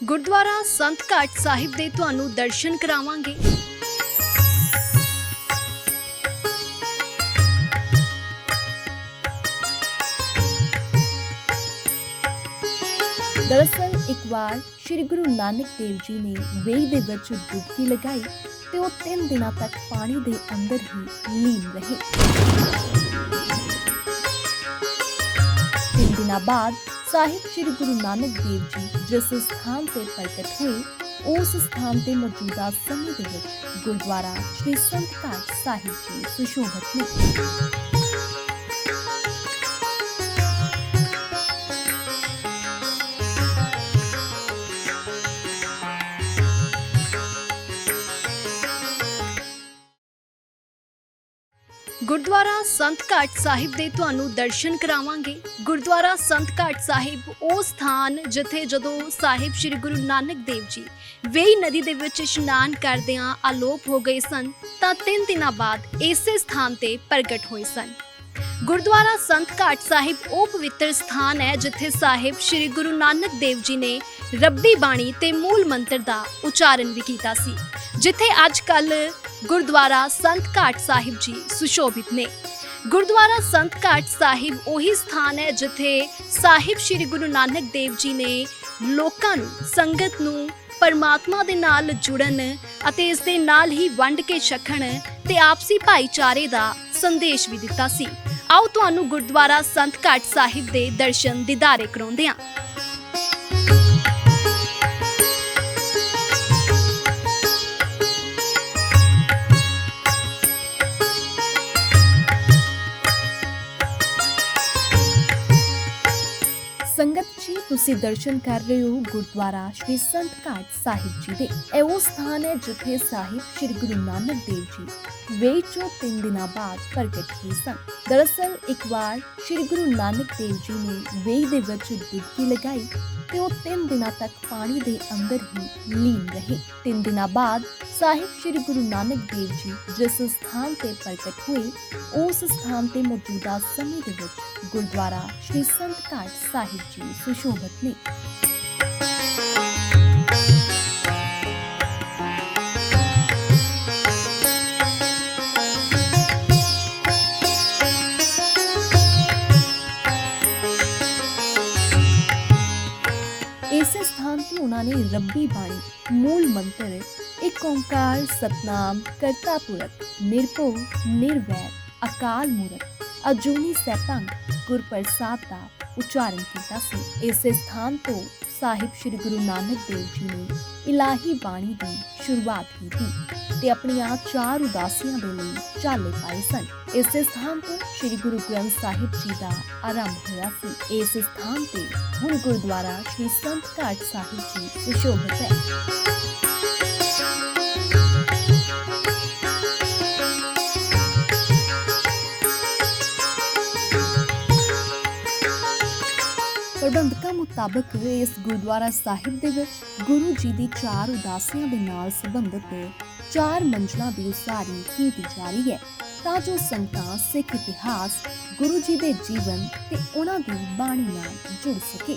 ਗੁਰਦੁਆਰਾ ਸੰਤ ਘਾਟ ਸਾਹਿਬ ਦੇ ਤੁਹਾਨੂੰ ਦਰਸ਼ਨ ਕਰਾਵਾਂਗੇ। ਦਰਅਸਲ, ਇੱਕ ਵਾਰ ਸ੍ਰੀ ਗੁਰੂ ਨਾਨਕ ਦੇਵ ਜੀ ਨੇ ਵੇਈ ਦੇ ਵਿੱਚ ਡੁਬਕੀ ਲਗਾਈ ਤੇ ਉਹ 3 ਦਿਨਾਂ ਤੱਕ ਪਾਣੀ ਦੇ ਅੰਦਰ ਹੀ ਲੀਨ ਰਹੇ। ਤਿੰਨ ਦਿਨਾਂ ਬਾਅਦ ਸਾਹਿਬ ਸ੍ਰੀ ਗੁਰੂ ਨਾਨਕ ਦੇਵ ਜੀ ਜਿਸ ਸਥਾਨ ਤੇ ਪ੍ਰਗਟ ਹੋਏ, ਉਸ ਸਥਾਨ ਤੇ ਮੌਜੂਦਾ ਸਮੇਂ ਦੇ ਵਿੱਚ ਗੁਰਦੁਆਰਾ ਸ੍ਰੀ ਸੰਤ ਘਾਟ ਸਾਹਿਬ ਜੀ ਸੁਸ਼ੋਭਿਤ ਨੇ। ਗੁਰਦੁਆਰਾ ਸੰਤ ਘਾਟ ਸਾਹਿਬ ਦੇ ਤੁਹਾਨੂੰ ਦਰਸ਼ਨ ਕਰਾਵਾਂਗੇ। ਗੁਰਦੁਆਰਾ ਸੰਤ ਘਾਟ ਸਾਹਿਬ, ਉਹ ਸਥਾਨ ਜਿੱਥੇ ਜਦੋਂ ਸਾਹਿਬ ਸ੍ਰੀ ਗੁਰੂ ਨਾਨਕ ਦੇਵ ਜੀ ਵੇਈ ਨਦੀ ਦੇ ਵਿੱਚ ਇਸ਼ਨਾਨ ਕਰਦਿਆਂ ਆਲੋਪ ਹੋ ਗਏ ਸਨ, ਤਾਂ ਤਿੰਨ ਦਿਨਾਂ ਬਾਅਦ ਇਸੇ ਸਥਾਨ ਤੇ ਪ੍ਰਗਟ ਹੋਏ ਸਨ। ਗੁਰਦੁਆਰਾ ਸੰਤ ਘਾਟ ਸਾਹਿਬ, ਉਹ ਪਵਿੱਤਰ ਸਥਾਨ ਹੈ ਜਿੱਥੇ ਸਾਹਿਬ ਸ੍ਰੀ ਗੁਰੂ ਨਾਨਕ ਦੇਵ ਜੀ ਨੇ ਰੱਬੀ ਬਾਣੀ ਤੇ ਮੂਲ ਮੰਤਰ ਦਾ ਉਚਾਰਨ ਵੀ ਕੀਤਾ ਸੀ, ਜਿੱਥੇ ਅੱਜ ਕੱਲ ਗੁਰਦੁਆਰਾ ਸੰਤ ਘਾਟ ਸਾਹਿਬ ਜੀ ਸੁਸ਼ੋਭਿਤ ਨੇ। ਗੁਰਦੁਆਰਾ ਸੰਤ ਘਾਟ ਸਾਹਿਬ ਉਹੀ ਸਥਾਨ ਹੈ ਜਿੱਥੇ ਸਾਹਿਬ ਸ੍ਰੀ ਗੁਰੂ ਨਾਨਕ ਦੇਵ ਜੀ ਨੇ ਲੋਕਾਂ ਨੂੰ, ਸੰਗਤ ਨੂੰ, ਪਰਮਾਤਮਾ ਦੇ ਨਾਲ ਜੁੜਨ ਅਤੇ ਇਸ ਦੇ ਨਾਲ ਹੀ ਵੰਡ ਕੇ ਛਕਣ ਤੇ ਆਪਸੀ ਭਾਈਚਾਰੇ ਦਾ ਸੰਦੇਸ਼ ਵੀ ਦਿੱਤਾ ਸੀ। ਆਓ ਤੁਹਾਨੂੰ ਗੁਰਦੁਆਰਾ ਸੰਤ ਘਾਟ ਸਾਹਿਬ ਦੇ ਦਰਸ਼ਨ ਦਿਦਾਰੇ ਕਰਾਉਂਦੇ ਹਾਂ। ਤੁਸੀਂ ਦਰਸ਼ਨ ਕਰ ਰਹੇ ਹੋ ਗੁਰਦੁਆਰਾ ਸ਼੍ਰੀ ਸੰਤ ਘਾਟ ਸਾਹਿਬ ਜੀ ਦੇ। ਇਹ ਉਹ ਸਥਾਨ ਹੈ ਜਿੱਥੇ ਸਾਹਿਬ ਸ਼੍ਰੀ ਗੁਰੂ ਨਾਨਕ ਦੇਵ ਜੀ ਵੇਈ ਚੋਂ ਤਿੰਨ ਦਿਨਾਂ ਬਾਅਦ ਪ੍ਰਗਟ ਹੋਏ ਸਨ। ਦਰਅਸਲ, ਇੱਕ ਵਾਰ ਸ਼੍ਰੀ ਗੁਰੂ ਨਾਨਕ ਦੇਵ ਜੀ ਨੇ ਵੇਈ ਦੇ ਵਿੱਚ ਡੁਬਕੀ ਲਗਾਈ ਤੇ ਉਹ ਤਿੰਨ ਦਿਨਾਂ ਤੱਕ ਪਾਣੀ ਦੇ ਅੰਦਰ ਹੀ ਲੀਨ ਰਹੇ। ਤਿੰਨ ਦਿਨਾਂ ਬਾਅਦ ਸਾਹਿਬ ਸ਼੍ਰੀ ਗੁਰੂ ਨਾਨਕ ਦੇਵ ਜੀ ਜਿਸ ਸਥਾਨ ਤੇ ਪ੍ਰਗਟ ਹੋਏ, ਉਸ ਸਥਾਨ ਤੇ ਮੌਜੂਦਾ ਸਮੇਂ ਦੇ ਵਿੱਚ ਗੁਰਦੁਆਰਾ ਸ਼੍ਰੀ ਸੰਤ ਘਾਟ ਸਾਹਿਬ ਜੀ ਸੁਸ਼ੋਭਿਤ ਨੇ। ਸਥਾਨ ਤੇ ਉਹਨਾਂ ਨੇ ਰੱਬੀ ਬਾਣੀ ਮੂਲ ਮੰਤਰ ਇੱਕ ਓੰਕਾਰ ਸਤਨਾਮ ਕਰਤਾ ਪੁਰਖ ਨਿਰਭਉ ਨਿਰਵੈਰ ਅਕਾਲ ਮੂਰਤ ਅਜੂਨੀ ਸੈਭੰ ਗੁਰ ਪ੍ਰਸਾਦ ਦਾ ਉਚਾਰਨ ਕੀਤਾ ਸੀ ਇਸੇ ਸਥਾਨ ਤੋਂ ਸਾਹਿਬ ਸ੍ਰੀ ਗੁਰੂ ਨਾਨਕ ਦੇਵ ਜੀ ਨੇ ਇਲਾਹੀ ਬਾਣੀ ਦੀ ਸ਼ੁਰੂਆਤ ਕੀਤੀ ਤੇ ਆਪਣੀਆਂ ਚਾਰ ਉਦਾਸੀਆਂ ਦੇ ਲਈ ਚਾਲੇ ਪਾਏ ਸਨ। ਇਸੇ ਸਥਾਨ ਤੋਂ ਸ੍ਰੀ ਗੁਰੂ ਗ੍ਰੰਥ ਸਾਹਿਬ ਜੀ ਦਾ ਆਰੰਭ ਹੋਇਆ ਸੀ। ਇਸ ਸਥਾਨ ਤੇ ਹੁਣ ਗੁਰਦੁਆਰਾ ਸ੍ਰੀ ਸੰਤ ਘਾਟ ਸਾਹਿਬ ਜੀ ਸੁਸ਼ੋਭਿਤ ਹੈ। ਪ੍ਰਬੰਧਕਾਂ ਮੁਤਾਬਕ ਇਸ ਗੁਰਦੁਆਰਾ ਸਾਹਿਬ ਦੇ ਵਿੱਚ ਗੁਰੂ ਜੀ ਦੀ ਚਾਰ ਉਦਾਸੀਆਂ ਦੇ ਨਾਲ ਸੰਬੰਧਿਤ ਚਾਰ ਮੰਜ਼ਲਾਂ ਦੀ ਉਸਾਰੀ ਕੀਤੀ ਜਾ ਰਹੀ ਹੈ। ਤਾਂ ਜੋ ਸੰਗਤਾਂ, ਸਿੱਖ ਇਤਿਹਾਸ, ਗੁਰੂ ਜੀ ਦੇ ਜੀਵਨ ਤੇ ਉਹਨਾਂ ਦੀ ਬਾਣੀ ਨਾਲ ਜੁੜ ਸਕੇ।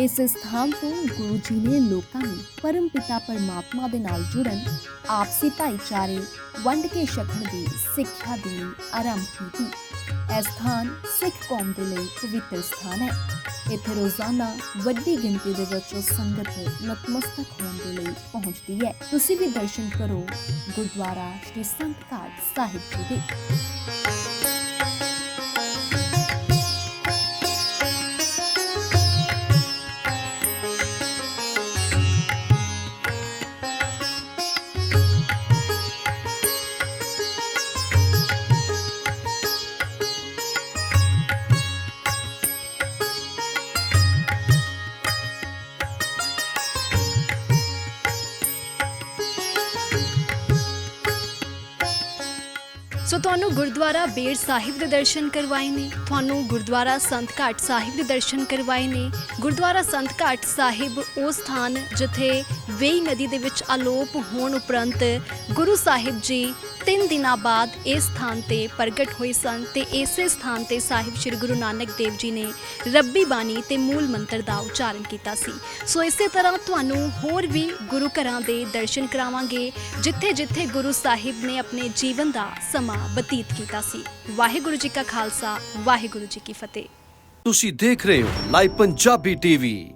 ਇਸ ਸਥਾਨ ਤੋਂ ਗੁਰੂ ਜੀ ਨੇ ਲੋਕਾਂ ਨੂੰ ਪਰਮ ਪਿਤਾ ਪਰਮਾਤਮਾ ਦੇ ਨਾਲ ਜੁੜਨ, ਆਪਸੀ ਭਾਈਚਾਰੇ, ਵੰਡ ਕੇ ਛਕਣ ਦੀ ਸਿੱਖਿਆ ਦੇਣੀ ਆਰੰਭ ਕੀਤੀ। ਇਹ ਸਥਾਨ ਸਿੱਖ ਕੌਮ ਦੇ ਲਈ ਪਵਿੱਤਰ ਸਥਾਨ ਹੈ। ਇੱਥੇ ਰੋਜ਼ਾਨਾ ਵੱਡੀ ਗਿਣਤੀ ਦੇ ਵਿੱਚ ਸੰਗਤ ਨਤਮਸਤਕ ਹੋਣ ਦੇ ਲਈ ਪਹੁੰਚਦੀ ਹੈ। ਤੁਸੀਂ ਵੀ ਦਰਸ਼ਨ ਕਰੋ ਗੁਰਦੁਆਰਾ ਸ਼੍ਰੀ ਸੰਤ ਘਾਟ ਸਾਹਿਬ ਜੀ ਦੇ। ਸੋ ਤੁਹਾਨੂੰ ਗੁਰਦੁਆਰਾ ਬੇਰ ਸਾਹਿਬ ਦੇ ਦਰਸ਼ਨ ਕਰਵਾਏ ਨੇ, ਤੁਹਾਨੂੰ ਗੁਰਦੁਆਰਾ ਸੰਤ ਘਾਟ ਸਾਹਿਬ ਦੇ ਦਰਸ਼ਨ ਕਰਵਾਏ ਨੇ, ਗੁਰਦੁਆਰਾ ਸੰਤ ਘਾਟ ਸਾਹਿਬ ਉਹ ਸਥਾਨ ਜਿੱਥੇ ਵੇਈ ਨਦੀ ਦੇ ਵਿੱਚ ਆਲੋਪ ਹੋਣ ਉਪਰੰਤ ਗੁਰੂ ਸਾਹਿਬ ਜੀ ਤਿੰਨ ਦਿਨਾਂ ਬਾਅਦ ਇਸ ਸਥਾਨ ਤੇ ਪ੍ਰਗਟ ਹੋਏ ਸਨ ਤੇ ਇਸੇ ਸਥਾਨ ਤੇ ਸਾਹਿਬ ਸ੍ਰੀ ਗੁਰੂ ਨਾਨਕ ਦੇਵ ਜੀ ਨੇ ਰੱਬੀ ਬਾਣੀ ਤੇ ਮੂਲ ਮੰਤਰ ਦਾ ਉਚਾਰਨ ਕੀਤਾ ਸੀ। ਸੋ ਇਸੇ ਤਰ੍ਹਾਂ ਤੁਹਾਨੂੰ ਹੋਰ ਵੀ ਗੁਰੂ ਘਰਾਂ ਦੇ ਦਰਸ਼ਨ ਕਰਾਵਾਂਗੇ ਜਿੱਥੇ ਜਿੱਥੇ ਗੁਰੂ ਸਾਹਿਬ ਨੇ ਆਪਣੇ ਜੀਵਨ ਦਾ ਸਮਾਂ ਬਤੀਤ ਕੀਤਾ ਸੀ। ਵਾਹਿਗੁਰੂ ਜੀ ਕਾ ਖਾਲਸਾ, ਵਾਹਿਗੁਰੂ ਜੀ ਕੀ ਫਤਿਹ। ਤੁਸੀਂ ਦੇਖ ਰਹੇ ਹੋ ਲਾਈਵ ਪੰਜਾਬੀ ਟੀਵੀ।